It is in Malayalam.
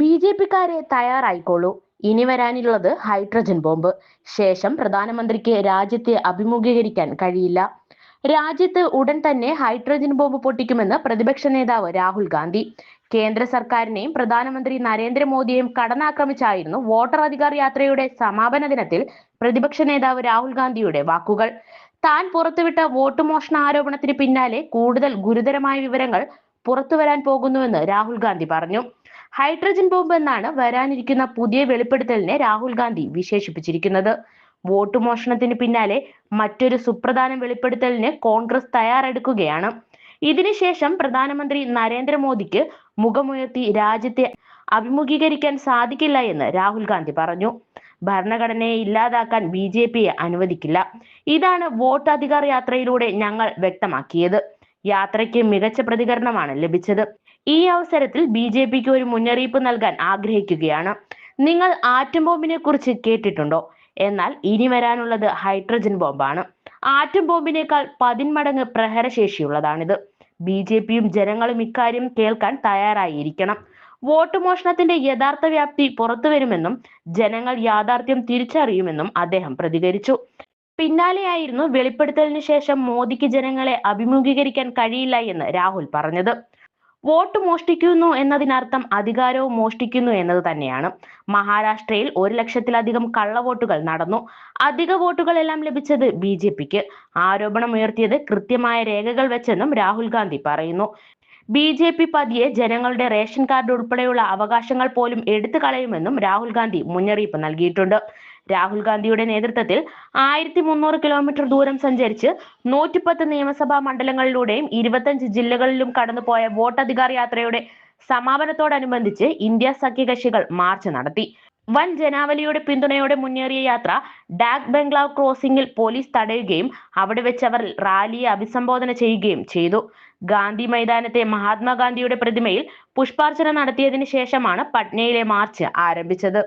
B J പിക്കാരെ തയ്യാറായിക്കോളൂ. ഇനി വരാനുള്ളത് ഹൈഡ്രജൻ ബോംബ്. ശേഷം പ്രധാനമന്ത്രിക്ക് രാജ്യത്തെ അഭിമുഖീകരിക്കാൻ കഴിയില്ല. രാജ്യത്ത് ഉടൻ തന്നെ ഹൈഡ്രജൻ ബോംബ് പൊട്ടിക്കുമെന്ന് പ്രതിപക്ഷ നേതാവ് രാഹുൽ ഗാന്ധി. കേന്ദ്ര സർക്കാരിനെയും പ്രധാനമന്ത്രി നരേന്ദ്രമോദിയെയും കടന്നാക്രമിച്ചായിരുന്നു വോട്ടർ അധികാർ യാത്രയുടെ സമാപന ദിനത്തിൽ പ്രതിപക്ഷ നേതാവ് രാഹുൽ ഗാന്ധിയുടെ വാക്കുകൾ. താൻ പുറത്തുവിട്ട വോട്ട് മോഷണ ആരോപണത്തിന് പിന്നാലെ കൂടുതൽ ഗുരുതരമായ വിവരങ്ങൾ പുറത്തുവരാൻ പോകുന്നുവെന്ന് രാഹുൽ ഗാന്ധി പറഞ്ഞു. ഹൈഡ്രജൻ ബോംബ് എന്നാണ് വരാനിരിക്കുന്ന പുതിയ വെളിപ്പെടുത്തലിനെ രാഹുൽ ഗാന്ധി വിശേഷിപ്പിച്ചിരിക്കുന്നത്. വോട്ട് മോഷണത്തിന് പിന്നാലെ മറ്റൊരു സുപ്രധാന വെളിപ്പെടുത്തലിന് കോൺഗ്രസ് തയ്യാറെടുക്കുകയാണ്. ഇതിനുശേഷം പ്രധാനമന്ത്രി നരേന്ദ്രമോദിക്ക് മുഖമുയർത്തി രാജ്യത്തെ അഭിമുഖീകരിക്കാൻ സാധിക്കില്ല എന്ന് രാഹുൽ ഗാന്ധി പറഞ്ഞു. ഭരണഘടനയെ ഇല്ലാതാക്കാൻ ബി ജെ പിയെ അനുവദിക്കില്ല. ഇതാണ് വോട്ട് അധികാർ യാത്രയിലൂടെ ഞങ്ങൾ വ്യക്തമാക്കിയത്. യാത്രയ്ക്ക് മികച്ച പ്രതികരണമാണ് ലഭിച്ചത്. ഈ അവസരത്തിൽ ബി ജെ പിക്ക് ഒരു മുന്നറിയിപ്പ് നൽകാൻ ആഗ്രഹിക്കുകയാണ്. നിങ്ങൾ ആറ്റം ബോംബിനെ കുറിച്ച് കേട്ടിട്ടുണ്ടോ? എന്നാൽ ഇനി വരാനുള്ളത് ഹൈഡ്രജൻ ബോംബാണ്. ആറ്റം ബോംബിനേക്കാൾ പതിന്മടങ്ങ് പ്രഹരശേഷിയുള്ളതാണിത്. ബി ജെ പിയും ജനങ്ങളും ഇക്കാര്യം കേൾക്കാൻ തയ്യാറായിരിക്കണം. വോട്ട് മോഷണത്തിന്റെ യഥാർത്ഥ വ്യാപ്തി പുറത്തു വരുമെന്നും ജനങ്ങൾ യാഥാർത്ഥ്യം തിരിച്ചറിയുമെന്നും അദ്ദേഹം പ്രതികരിച്ചു. പിന്നാലെയായിരുന്നു വെളിപ്പെടുത്തലിന് ശേഷം മോദിക്ക് ജനങ്ങളെ അഭിമുഖീകരിക്കാൻ കഴിയില്ല എന്ന് രാഹുൽ പറഞ്ഞത്. വോട്ട് മോഷ്ടിക്കുന്നു എന്നതിനർത്ഥം അധികാരവും മോഷ്ടിക്കുന്നു എന്നത് തന്നെയാണ്. മഹാരാഷ്ട്രയിൽ ഒരു ലക്ഷത്തിലധികം കള്ളവോട്ടുകൾ നടന്നു. അധിക വോട്ടുകളെല്ലാം ലഭിച്ചത് ബി ജെ പിക്ക്. ആരോപണം ഉയർത്തിയത് കൃത്യമായ രേഖകൾ വെച്ചെന്നും രാഹുൽ ഗാന്ധി പറയുന്നു. ബി ജെ പി പതിയെ ജനങ്ങളുടെ റേഷൻ കാർഡ് ഉൾപ്പെടെയുള്ള അവകാശങ്ങൾ പോലും എടുത്തു കളയുമെന്നും രാഹുൽ ഗാന്ധി മുന്നറിയിപ്പ് നൽകിയിട്ടുണ്ട്. രാഹുൽ ഗാന്ധിയുടെ നേതൃത്വത്തിൽ ആയിരത്തി മുന്നൂറ് കിലോമീറ്റർ ദൂരം സഞ്ചരിച്ച് നൂറ്റിപ്പത്ത് നിയമസഭാ മണ്ഡലങ്ങളിലൂടെയും ഇരുപത്തഞ്ച് ജില്ലകളിലും കടന്നുപോയ വോട്ടധികാർ യാത്രയുടെ സമാപനത്തോടനുബന്ധിച്ച് ഇന്ത്യ സഖ്യകക്ഷികൾ മാർച്ച് നടത്തി. വൻ ജനാവലിയുടെ പിന്തുണയോടെ മുന്നേറിയ യാത്ര ഡാക് ബംഗ്ലാവ് ക്രോസിംഗിൽ പോലീസ് തടയുകയും അവിടെ വെച്ച് അവർ റാലിയെ അഭിസംബോധന ചെയ്യുകയും ചെയ്തു. ഗാന്ധി മൈതാനത്തെ മഹാത്മാഗാന്ധിയുടെ പ്രതിമയിൽ പുഷ്പാർച്ചന നടത്തിയതിനു ശേഷമാണ് പട്നയിലെ മാർച്ച് ആരംഭിച്ചത്.